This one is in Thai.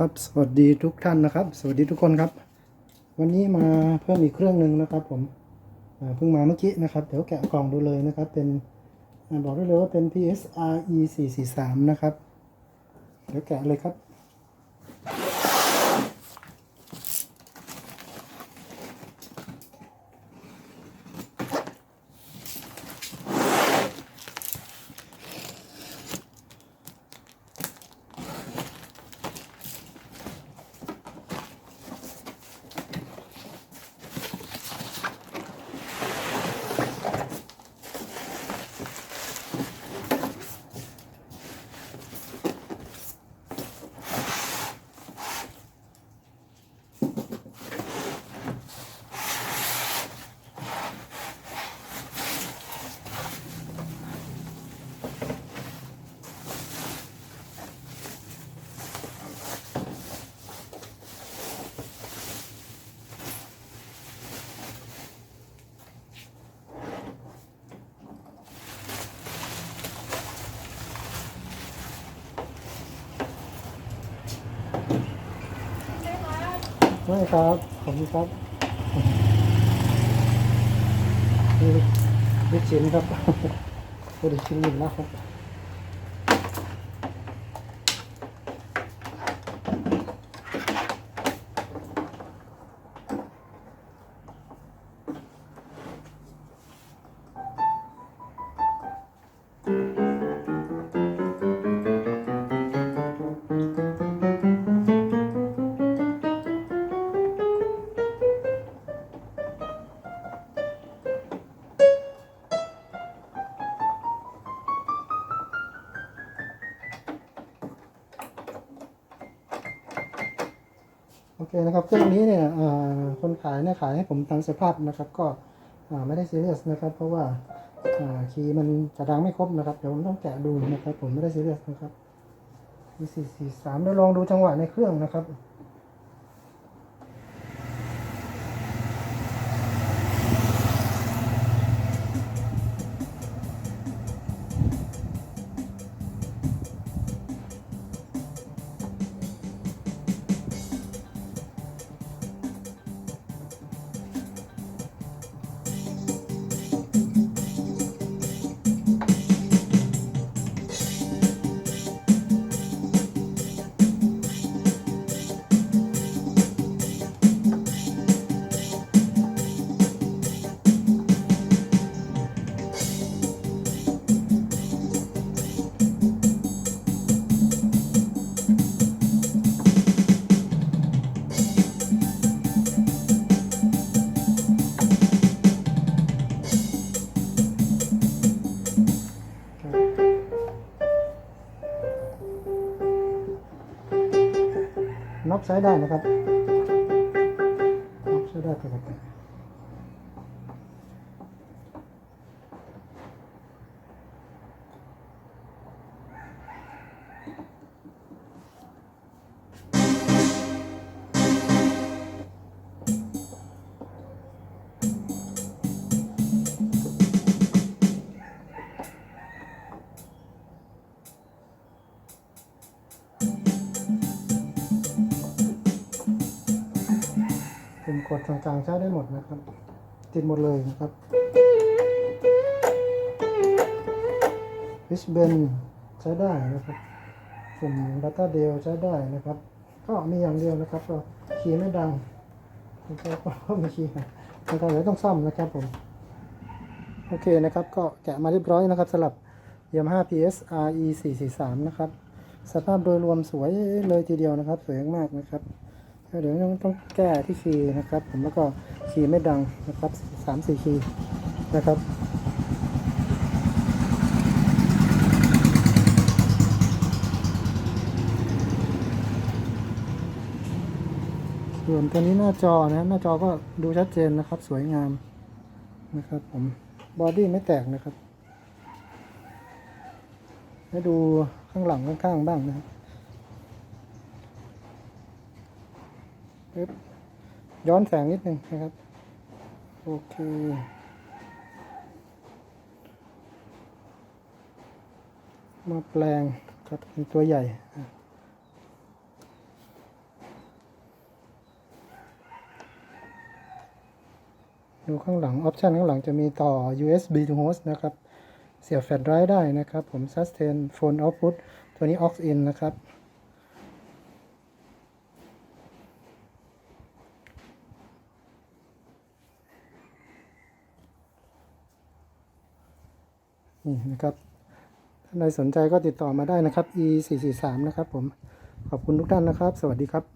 ครับสวัสดีทุกท่านนะครับ สวัสดีทุกคนครับ วันนี้มาเพิ่มอีกเครื่องหนึ่งนะครับ ผมเพิ่งมาเมื่อกี้นะครับเดี๋ยวแกะกล่องดูเลยนะครับ เป็นบอกได้เลยว่าเป็น PSRE 443นะครับ เดี๋ยวแกะเลยครับ ไม่ครับ ขอบคุณครับนี่ลูกชิ้นครับตัวลูกชิ้นหนึ่งนะครับ โอเคนะครับเครื่องนี้เนี่ยคนขายเนี่ยขายให้ผมตามสภาพนะครับ ก็ไม่ได้ซีเรียสนะครับ เพราะว่าคีย์มันจะดังไม่ครบนะครับเดี๋ยวผมต้องแกะดูนะครับ ผมไม่ได้ซีเรียสนะครับวีซีสี่สามเดี๋ยวลองดูจังหวะในเครื่องนะครับ น็อปใช้ได้นะครับน็อปใช้ได้ปกติ เป็นกดกลางๆใช้ได้หมดนะครับ ติดหมดเลยนะครับฟิชเบนใช้ได้นะครับปุ่มดัตต้าเดลใช้ได้นะครับ ก็มีอย่างเดียวนะครับ ก็คีย์ไม่ดังนะครับก็มีคีย์นะครับเดี๋ยวต้องซ่อมนะครับผม โอเคนะครับ ก็แกะมาเรียบร้อยนะครับสำหรับ Yamaha PS RE 443 นะครับ สภาพโดยรวมสวยเลยทีเดียวนะครับ สวยมากนะครับ เดี๋ยวต้องต้องแก้ที่คีย์นะครับ ผมแล้วก็คีย์ไม่ดังนะครับสามสี่คีย์นะครับส่วนตัวนี้หน้าจอนะหน้าจอก็ดูชัดเจนนะครับ สวยงามนะครับ ผมบอดี้ไม่แตกนะครับให้ดูข้างหลังข้างๆบ้างนะครับ ย้อนแสงนิดหนึ่งนะครับ โอเค มาแปลงครับเป็นตัวใหญ่ดูข้างหลัง ออปชันข้างหลังจะมีต่อ USB to host นะครับ เสียบแฟลชไดร์ได้นะครับ ผม sustain phone output ตัวนี้ aux in นะครับ นี่นะครับท่านใดสนใจก็ติดต่อมาได้นะครับ e 4 4 3นะครับผมขอบคุณทุกท่านนะครับ สวัสดีครับ